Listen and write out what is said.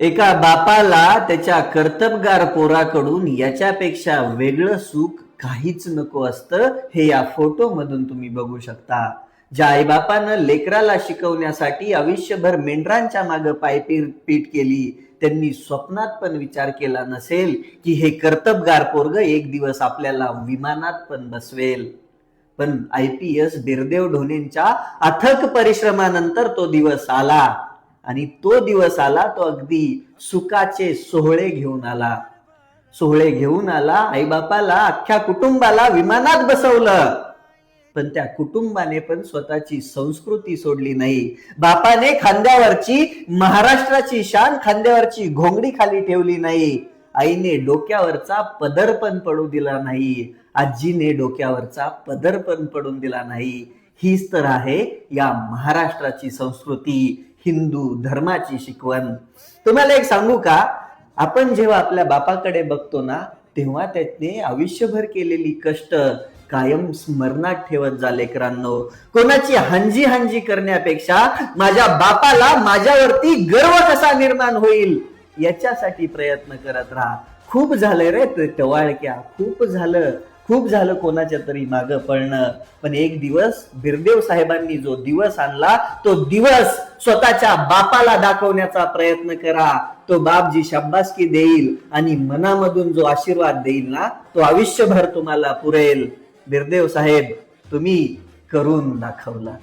एका बापाला त्याच्या कर्तबगार पोराकडून याच्यापेक्षा वेगळं सुख काहीच नको असतं हे या फोटो मधून तुम्ही बघू शकता. ज्या आईबापानं लेकराला शिकवण्यासाठी आयुष्यभर मेंढरांच्या मागे पायपीट केली त्यांनी स्वप्नात पण विचार केला नसेल की हे कर्तबगार पोरग एक दिवस आपल्याला विमानात पण बसवेल. पण आय पी एस बिरदेव ढोनेंच्या अथक परिश्रमानंतर तो दिवस आला. आणि तो दिवस आला तो अगदी सुखाचे सोहळे घेऊन आला. सोहळे घेऊन आला आईबापाला अख्ख्या कुटुंबाला विमानात बसवलं. पण त्या कुटुंबाने पण स्वतःची संस्कृती सोडली नाही. बापाने खांद्यावरची महाराष्ट्राची शान खांद्यावरची घोंगडी खाली ठेवली नाही. आईने डोक्यावरचा पदर पण पडू दिला नाही. आजीने डोक्यावरचा पदर पण पडून दिला नाही. हीच तर आहे या महाराष्ट्राची संस्कृती. हिंदू धर्माची शिकवण. तुम्हाला एक सांगू का? आपण जेव्हा आपल्या बापाकडे बघतो ना तेव्हा त्याने आयुष्यभर केलेली कष्ट कायम स्मरणात ठेवत जा लेकरांनो कोणाची हांजी हांजी करण्यापेक्षा माझ्या बापाला माझ्यावरती गर्व कसा निर्माण होईल याच्यासाठी प्रयत्न करत राहा. खूप झालं रे टवाळक्या. खूप झालं. खूप झालं कोणाच्या तरी मागं पळणं पण एक दिवस बिरदेव साहेबांनी जो दिवस आणला तो दिवस स्वतःच्या बापाला दाखवण्याचा प्रयत्न करा. तो बाप जी देईल आणि मनामधून जो आशीर्वाद देईल ना तो आयुष्यभर तुम्हाला पुरेल. बिरदेव साहेब तुम्ही करून दाखवला.